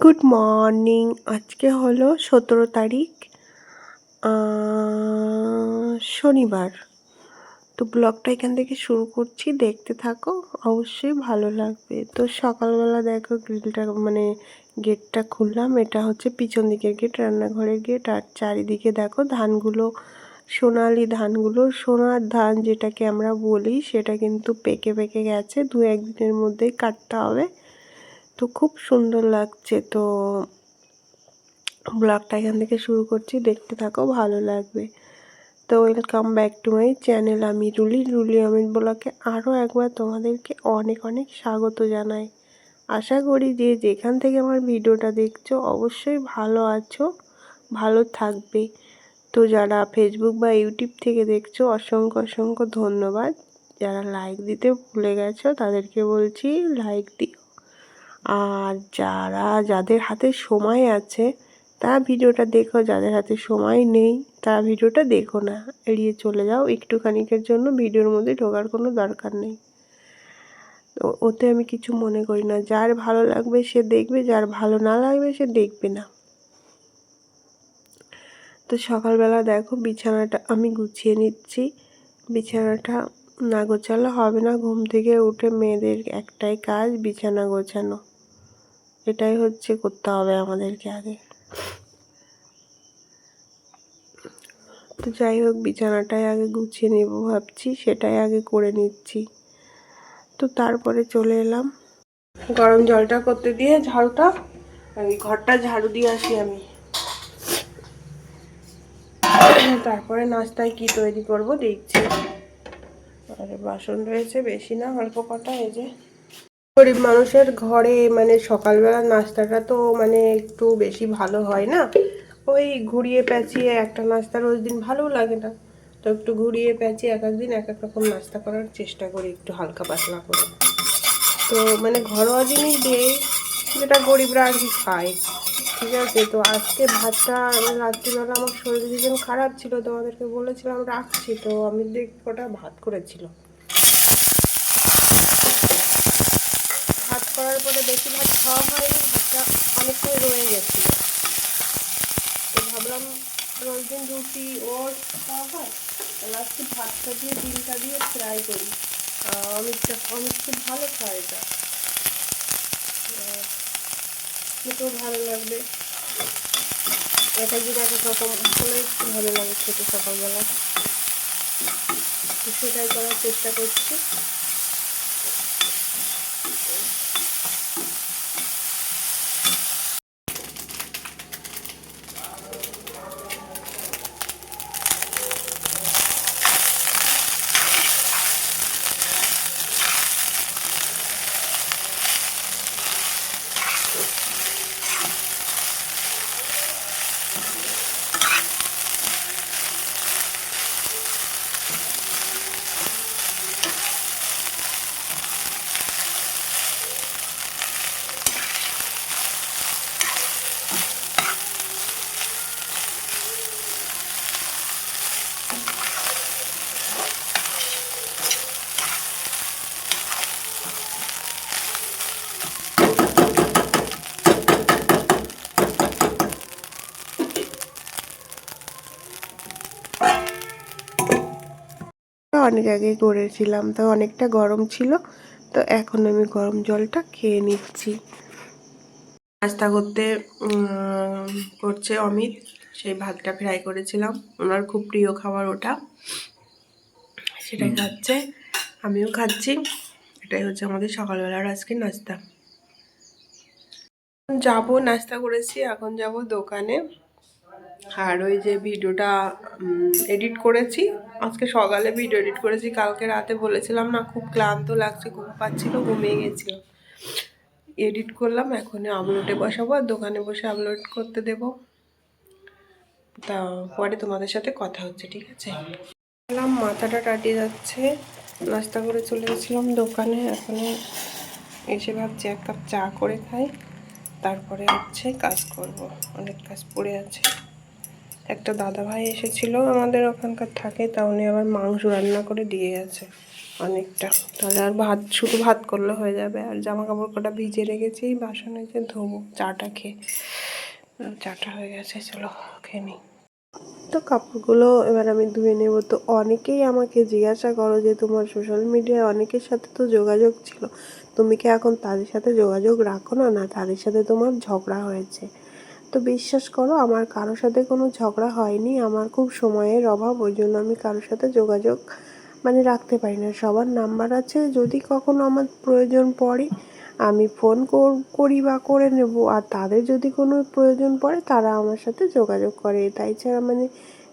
Good morning আজকে হলো সতেরো তারিখ শনিবার। তো ব্লগটা এখান থেকে শুরু করছি। দেখতে থাকো, অবশ্যই ভালো লাগবে। তো সকালবেলা দেখো গ্রিলটা মানে গেটটা খুললাম। এটা হচ্ছে পিছন দিকের গেট, রান্নাঘরের গেট। আর চারিদিকে দেখো ধানগুলো, সোনালি ধানগুলো। সোনার ধান যেটাকে আমরা বলি, সেটা কিন্তু পেকে পেকে গেছে। দু একদিনের মধ্যেই কাটতে হবে। তো খুব সুন্দর লাগছে। তো ব্লগটা এখান থেকে শুরু করছি। দেখতে থাকো, ভালো লাগবে। তো welcome back to my channel আমি রুলি রুলি অমিত ব্লগে আরও একবার তোমাদেরকে অনেক অনেক স্বাগত জানাই। আশা করি যে যেখান থেকে আমার ভিডিওটা দেখছ, অবশ্যই ভালো আছো, ভালো থাকবে। তো যারা ফেসবুক বা ইউটিউব থেকে দেখছ, অসংখ্য অসংখ্য ধন্যবাদ। যারা লাইক দিতে ভুলে গেছো, তাদেরকে বলছি লাইক দিও। আর যারা, যাদের হাতে সময় আছে, তারা ভিডিওটা দেখো। যাদের হাতে সময় নেই, তারা ভিডিওটা দেখো না। এড়িয়ে চলে যাও। একটুখানিকের জন্য ভিডিওর মধ্যে ঢোকার কোনো দরকার নেই। তো ওতে আমি কিছু মনে করি না। যার ভালো লাগবে সে দেখবে, যার ভালো না লাগবে সে দেখবে না। তো সকালবেলা দেখো, বিছানাটা আমি গুছিয়ে নিচ্ছি। বিছানাটা না গোছালে হবে না। ঘুম থেকে উঠে মেয়েদের একটাই কাজ, বিছানা গোছানো। এটাই হচ্ছে করতে হবে আমাদেরকে আগে। তো যাই হোক, বিছানাটাই আগে গুছিয়ে নেব ভাবছি, সেটাই আগে করে নিচ্ছি। তো তারপরে চলে এলাম। গরম জলটা করতে দিয়ে ঝাড়ুটা ঘরটা ঝাড়ু দিয়ে আসি আমি। তারপরে নাস্তায় কি তৈরি করব দেখছি। আর বাসন রয়েছে, বেশি না, অল্প কটা, এই যে। গরিব মানুষের ঘরে মানে সকালবেলা নাস্তাটা তো মানে একটু বেশি ভালো হয় না। ওই ঘুরিয়ে প্যাঁচিয়ে একটা নাস্তা রোজ দিন ভালোও লাগে না। তো একটু ঘুরিয়ে প্যাঁচিয়ে এক এক দিন এক এক রকম নাস্তা করার চেষ্টা করি একটু হালকা পাতলা করে। তো মানে ঘরোয়া জিনিস দিয়ে যেটা গরিবরা আর কি খায়, ঠিক আছে? তো আজকে ভাতটা, রাত্রিবেলা আমার শরীর ভীষণ খারাপ ছিল, তোমাদেরকে বলেছিলাম রাখছি, তো আমি দেখ কটা ভাত করেছিল ভাত করার পরে বেশি ভাত খাওয়া হয়নি ভাতটা অনেকটাই রয়ে গেছিল তো ভাবলাম রোজ দিন রুটি ওর খাওয়া হয়? তাহলে ভাতটা দিয়ে, ডিমটা দিয়ে ফ্রাই করি। অমিতটা অমিত খুব ভালো খায় এটা। খেতেও ভালো লাগবে। এক একদিন এক এক রকম হলে একটু ভালো লাগে খেতে সকালবেলা। সেটাই করার চেষ্টা করছি। অনেক আগে করেছিলাম তো অনেকটা গরম ছিল তো এখন আমি গরম জলটা খেয়ে নিচ্ছি। নাস্তা করতে করছে অমিত সেই ভাতটা ফ্রাই করেছিলাম ওনার খুব প্রিয় খাবার ওটা। সেটাই খাচ্ছে আমিও খাচ্ছি এটাই হচ্ছে আমাদের সকালবেলার আজকে নাস্তা। যাব নাস্তা করেছি এখন যাব দোকানে। আর ওই যে ভিডিওটা এডিট করেছি। আজকে সকালে ভিডিও এডিট করেছি, কালকে রাতে বলেছিলাম না, খুব ক্লান্ত লাগছে, ঘুম পাচ্ছিল, ঘুমিয়ে গেছিল এডিট করলাম এখন আপলোডে বসাবো আর দোকানে বসে আপলোড করতে দেব। তা পরে তোমাদের সাথে কথা হচ্ছে, ঠিক আছে? এলাম মাথাটা টাটিয়ে যাচ্ছে। নাস্তা করে চলে গেছিলাম দোকানে এখন এসে ভাবছি এক কাপ চা করে খাই। তারপরে হচ্ছে কাজ করব, অনেক কাজ পড়ে আছে। একটা দাদা ভাই এসেছিল আমাদের ওখানকার থাকে, তা উনি আবার মাংস রান্না করে দিয়ে গেছে অনেকটা। তাহলে আর ভাত, শুধু ভাত করলে হয়ে যাবে। আর জামা কাপড় কটা ভিজে রেখেছি, বাসনে যে ধোবো, চাটা খেয়ে। চাটা হয়ে গেছে, চলো খেয়ে নিই। তো কাপড়গুলো এবার আমি ধুয়ে নেব। তো অনেকেই আমাকে জিজ্ঞাসা করো যে, তোমার সোশ্যাল মিডিয়ায় অনেকের সাথে তো যোগাযোগ ছিল। তুমি কি এখন তাদের সাথে যোগাযোগ রাখো না? না, তাদের সাথে তোমার ঝগড়া হয়েছে। তো বিশ্বাস করো, আমার কারোর সাথে কোনো ঝগড়া হয়নি, আমার খুব সময়ের অভাব, ওই জন্য আমি কারোর সাথে যোগাযোগ মানে রাখতে পারি না। সবার নাম্বার আছে, যদি কখনো আমার প্রয়োজন পড়ে, আমি ফোন কর- বা করে নেব। আর তাদের যদি কোনো প্রয়োজন পড়ে, তারা আমার সাথে যোগাযোগ করে। তাই ছাড়া মানে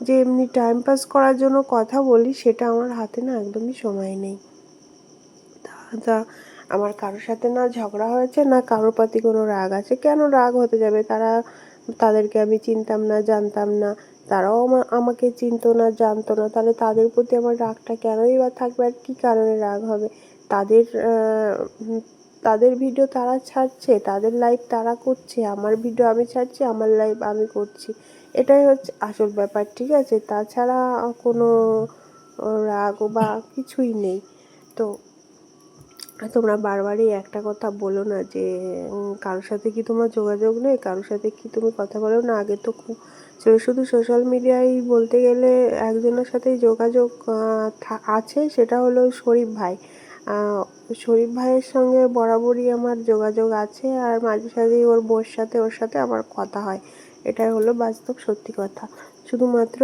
যে এমনি টাইম পাস করার জন্য কথা বলি, সেটা আমার হাতে না একদমই সময় নেই। তা আমার কারোর সাথে না ঝগড়া হয়েছে, না কারোর প্রতি কোনো রাগ আছে, কেন রাগ হতে যাবে? তারা তাদেরকে আমি চিনতাম না, জানতাম না। তারাও আমা- আমাকে চিনতো না, জানতো না। তাহলে তাদের প্রতি আমার রাগটা কেনই বা থাকবে আর কী কারণে রাগ হবে? তাদের তাদের ভিডিও তারা ছাড়ছে, তাদের লাইভ তারা করছে, আমার ভিডিও আমি ছাড়ছি, আমার লাইভ আমি করছি। এটাই হচ্ছে আসল ব্যাপার, ঠিক আছে? তাছাড়া কোনো রাগ বা কিছুই নেই। তো তোমরা বারবারই একটা কথা বলো না যে কারোর সাথে কি তোমার যোগাযোগ নেই? কারোর সাথে কি তুমি কথা বলো না? আগে তো খুব শুধু সোশ্যাল মিডিয়ায় বলতে গেলে একজনের সাথেই যোগাযোগ আছে, সেটা হলো শরীফ ভাই। শরীফ ভাইয়ের সঙ্গে বরাবরই আমার যোগাযোগ আছে আর মাঝে সাঝেই ওর বউর সাথে, ওর সাথে আমার কথা হয়। এটাই হলো বাস্তব সত্যি কথা। শুধুমাত্র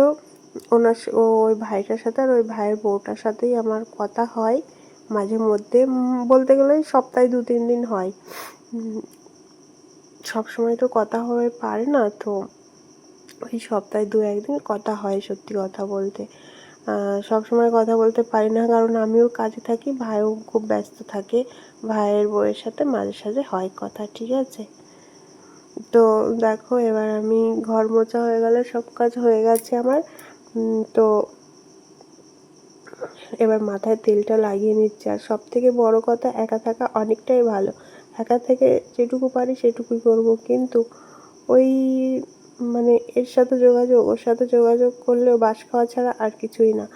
ওনার ওই ভাইটার সাথে আর ওই ভাইয়ের বউটার সাথেই আমার কথা হয়। মাঝে মধ্যে বলতে গেলে সপ্তাহে দু, তিন দিন হয়। সব সময় তো কথা হয়ে পারে না, তো ওই সপ্তাহে দু, একদিন কথা হয় সত্যি কথা বলতে। সব সময় কথা বলতে পারি না, কারণ আমিও কাজে থাকি, ভাইও খুব ব্যস্ত থাকে, ভাইয়ের বউয়ের সাথে মাঝে সাঝে হয় কথা, ঠিক আছে? তো দেখো, এবার আমি ঘর মোছা হয়ে গেলে সব কাজ হয়ে গেছে আমার। তো এবার মাথায় তেলটা লাগিয়ে নিচ্ছি। আর সব থেকে বড় কথা, একা থাকা অনেকটাই ভালো। একা থেকে যেটুকু পারি সেটুকুই করব। কিন্তু ওই মানে এর সাথে যোগাযোগ, ওর সাথে যোগাযোগ করলেও বাস খাওয়া ছাড়া আর কিছুই না।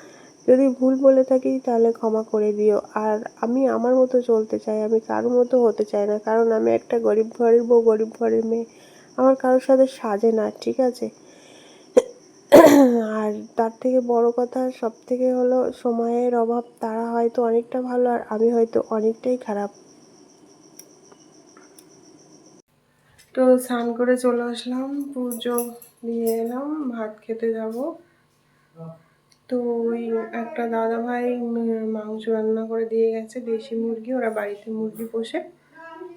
যদি ভুল বলে থাকি তাহলে ক্ষমা করে দিও। আর আমি আমার মতো চলতে চাই, আমি কারোর মতো হতে চাই না। কারণ আমি একটা গরিব ঘরের বউ, গরিব ঘরের মেয়ে। আমার কারোর সাথে সাজে না, ঠিক আছে? আর তার থেকে বড় কথা সব থেকে হলো সময়ের অভাব, তারা হয়তো অনেকটা ভালো আর আমি হয়তো অনেকটাই খারাপ। তো স্নান করে চলে আসলাম, পুজো দিয়ে এলাম, ভাত খেতে যাব। তো ওই একটা দাদা ভাই মাংস রান্না করে দিয়ে গেছে, দেশি মুরগি, ওরা বাড়িতে মুরগি পোষে,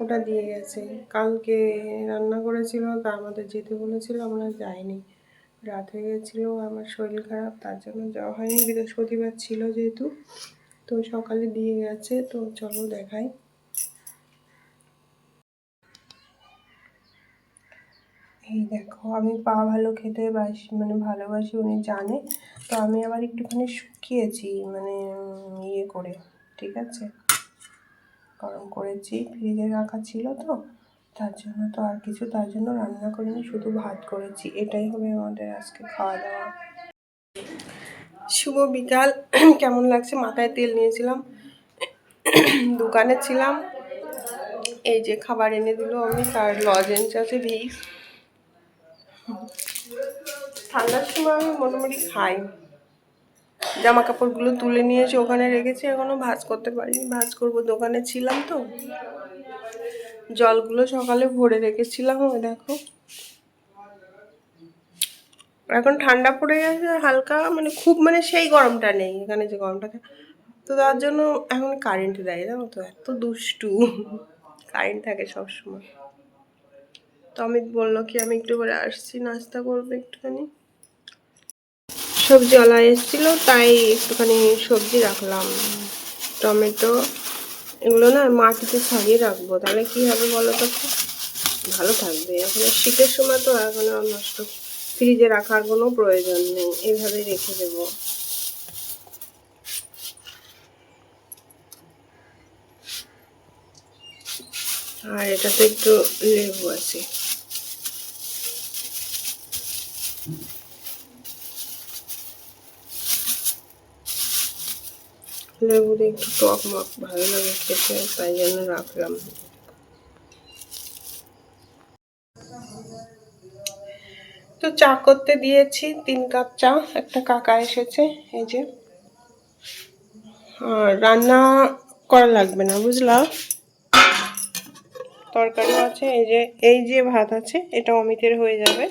ওটা দিয়ে গেছে। কালকে রান্না করেছিল, তা আমাদের যেতে বলেছিল, আমরা যাইনি। রাত হয়ে গেছিল, আমার শরীর খারাপ, তার জন্য যাওয়া হয়নি। বৃহস্পতিবার ছিল যেহেতু, তো সকালে দিয়ে গেছে, তো চলো দেখাই। এই দেখো, আমি পা ভালো খেতে বাসি মানে ভালোবাসি, উনি জানে। তো আমি আবার একটুখানি শুকিয়েছি মানে ইয়ে করে, ঠিক আছে? গরম করেছি, ফ্রিজে রাখা ছিল তো। তার জন্য তো আর কিছু তার জন্য রান্না করিনি, শুধু ভাত করেছি। এটাই হবে আমাদের আজকে খাওয়া দাওয়া। শুভ বিকাল। কেমন লাগছে? মাথায় তেল নিয়েছিলাম। দোকানে ছিলাম। এই যে খাবার এনে দিল আমি, তার লজেন্স আছে ভিক্স ঠান্ডার সময় আমি মোটামুটি খাই। জামা কাপড়গুলো তুলে নিয়ে এসে ওখানে রেখেছি, এখনও ভাজ করতে পারিনি। ভাজ করব, দোকানে ছিলাম তো। জলগুলো সকালে ভরে রেখেছিলাম, ওই দেখো। এখন ঠান্ডা পড়ে গেছে, হালকা মানে খুব মানে সেই গরমটা নেই, এখানে যে গরমটা তো তার জন্য এখন কারেন্ট দেয়, জানো তো, এত দুষ্টু। কারেন্ট থাকে সবসময়। তো অমিত বলল কি, আমি একটু করে আসছি, নাস্তা করব একটুখানি। সবজি ওলা এসেছিল, তাই একটুখানি সবজি রাখলাম, টমেটো এগুলো না মাটিতে ছাড়িয়ে রাখব। তাহলে কি হবে বলো তো? ভালো থাকবে। এখন শীতের সময় তো এখন নষ্ট ফ্রিজে রাখার কোনো প্রয়োজন নেই। এইভাবে রেখে দেব। আর এটাতে একটু লেবু আছে। লেবু একটু টক মক ভালো লাগে খেতে, তাই জন্য রাখলাম। তো চা করতে দিয়েছি, তিন কাপ চা। একটা কাকা এসেছে, এই যে। আর রান্না করা লাগবে না, বুঝলা? তরকারি আছে, এই যে এই যে ভাত আছে এটা অমিতের হয়ে যাবে।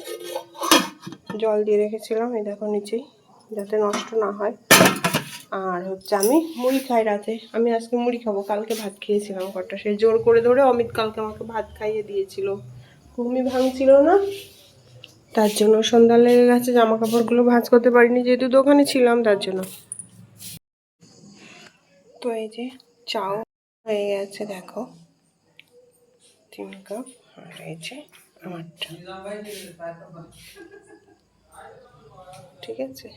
জল দিয়ে রেখেছিলাম, এই দেখো নিচেই, যাতে নষ্ট না হয়। আর হচ্ছে আমি মুড়ি খাই রাতে। আমি আজকে মুড়ি খাব, কালকে ভাত খেয়েছিলাম কটা সে জোর করে ধরে অমিত কালকে আমাকে ভাত খাইয়ে দিয়েছিল। ঘুমি ভাঙছিল না। তার জন্য সন্ধ্যা লেগে গেছে জামা কাপড়গুলো ভাঁজ করতে পারিনি, যেহেতু দোকানে ছিলাম, তার জন্য। তো এই যে চাও হয়ে গেছে, দেখো। তিন কাপ, আর এই যে আমারটা। ঠিক আছে?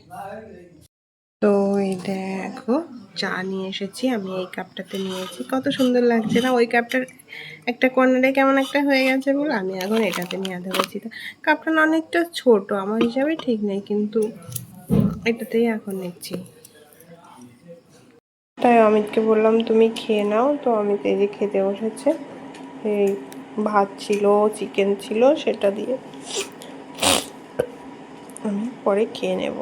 এই দেখো, চা নিয়ে এসেছি, আমি এই কাপটাতে নিয়েছি। কত সুন্দর লাগছে না? ওই কাপটার একটা কর্নারে কেমন একটা হয়ে গেছে বলে? আমি এখন এটাতে নিয়ে ধরেছি তো কাপটা না অনেকটা ছোট, আমার হিসাবে ঠিক নেই, কিন্তু এটাতেই এখন নিচ্ছি। তাই অমিতকে বললাম, তুমি খেয়ে নাও। তো অমিত এই যে খেতে বসেছে। এই ভাত ছিল চিকেন ছিল, সেটা দিয়ে আমি পরে খেয়ে নেব।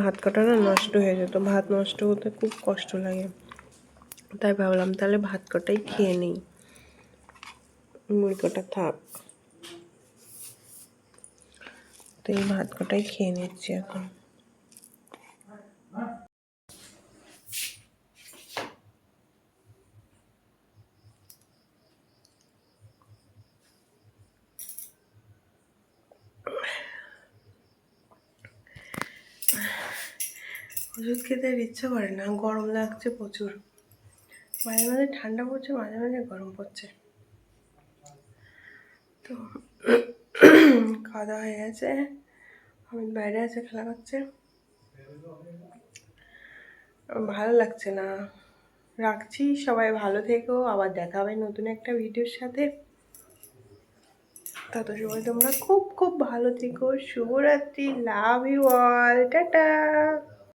ভাত কাটা না নষ্ট হয়ে যেত ভাত নষ্ট হতে খুব কষ্ট লাগে। তাই ভাবলাম তাহলে ভাত কটাই খেয়ে নিই। মুড়ি কটা থাক। তো এই ভাত কটাই খেয়ে নিচ্ছি এখন। ওষুধ খেতে আর ইচ্ছে করে না, গরম লাগছে প্রচুর। মাঝে মাঝে ঠান্ডা পড়ছে, মাঝে মাঝে গরম পড়ছে। তো খাওয়া দাওয়া হয়ে গেছে। আমি বাইরে আছে, খেলা করছে। ভালো লাগছে না। রাখছি, সবাই ভালো থেকো। আবার দেখা হবে নতুন একটা ভিডিওর সাথে। তত সময় তোমরা খুব খুব ভালো থেকো। শুভরাত্রি, লাভ ইউ অল। টাটা!